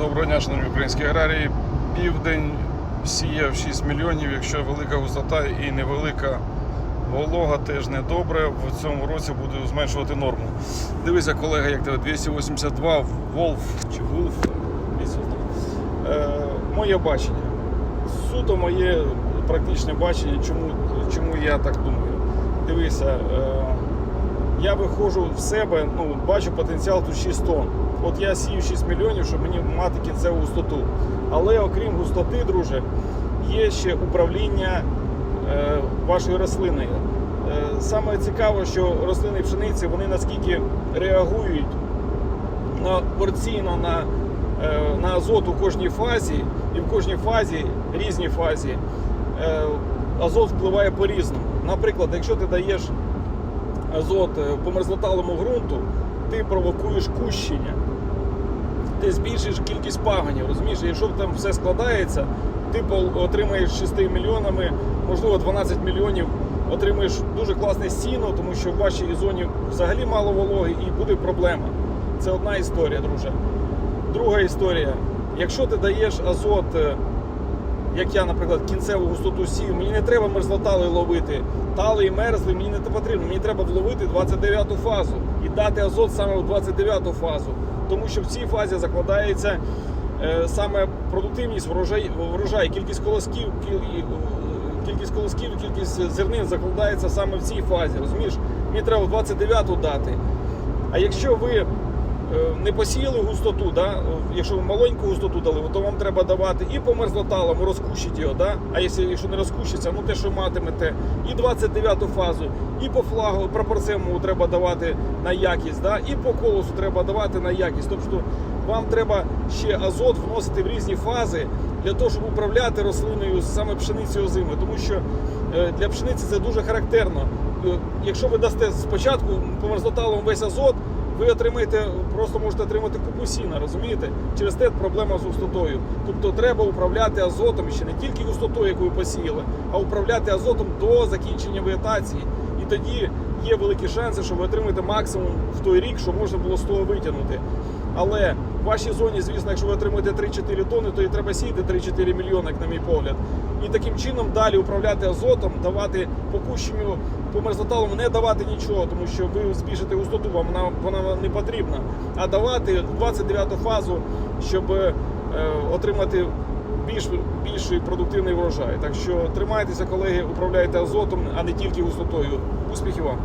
Доброго дня, шановні українські аграрії. Південь сіяв 6 мільйонів, якщо велика густота і невелика волога, теж не добре. В цьому році буду зменшувати норму. Дивися, колега, як тебе 282 Волф чи Вулф. Е, моє бачення. Суто моє практичне бачення, чому, чому я так думаю. Дивися, е, я виходжу в себе, ну, бачу потенціал тут 6 тонн. От я сію 6 мільйонів, щоб мені мати кінцеву густоту. Але окрім густоти, друже, є ще управління е, вашою рослиною. Е, саме цікаво, що рослини пшениці вони наскільки реагують на порційно на, е, на азот у кожній фазі, і в кожній фазі, різній фазі, е, азот впливає по-різному. Наприклад, якщо ти даєш азот е, по мерзлоталому ґрунту, ти провокуєш кущення, ти збільшиш кількість паганів, розумієш? Якщо там все складається, ти отримаєш 6 мільйонами, можливо 12 мільйонів, отримаєш дуже класне сіно, тому що в вашій зоні взагалі мало вологи і буде проблема. Це одна історія, друже. Друга історія. Якщо ти даєш азот, е, як я, наприклад, кінцеву густоту сію, мені не треба мерзлотали ловити. Тали і мерзли мені не потрібно. Мені треба вловити 29-ту фазу і дати азот саме в 29-ту фазу. Тому що в цій фазі закладається е, саме продуктивність врожай, врожай, кількість колосків, е, кількість колосків, кількість зернин закладається саме в цій фазі. Розумієш? Мені треба в 29-ту дати. А якщо ви не посіяли густоту, да? е, якщо ви маленьку густоту дали, то вам треба давати і по мерзлоталому розкущити його, да? а якщо, не розкущиться, ну те, що матимете, і 29-ту фазу, і по флагу пропорційному треба давати на якість, да? і по колосу треба давати на якість. Тобто вам треба ще азот вносити в різні фази для того, щоб управляти рослиною саме пшеницею озими. Тому що е, для пшениці це дуже характерно. Е, Якщо ви дасте спочатку по мерзлоталому весь азот, ви отримаєте, просто можете отримати купу сіна, розумієте? Через те проблема з густотою. Тобто треба управляти азотом ще не тільки густотою, яку ви посіяли, а управляти азотом до закінчення вегетації. І тоді є великі шанси, що ви отримаєте максимум в той рік, що можна було з того витягнути. Але в вашій зоні, звісно, якщо ви отримуєте 3-4 тонни, то і треба сіяти 3-4 мільйони, як на мій погляд. І таким чином далі управляти азотом, давати по кущенню, по мерзлоталому не давати нічого, тому що ви збільшите густоту, вам вона, вона не потрібна. А давати 29-ту фазу, щоб е, отримати більш, більший продуктивний врожай. Так що тримайтеся, колеги, управляйте азотом, а не тільки густотою. Успіхів вам!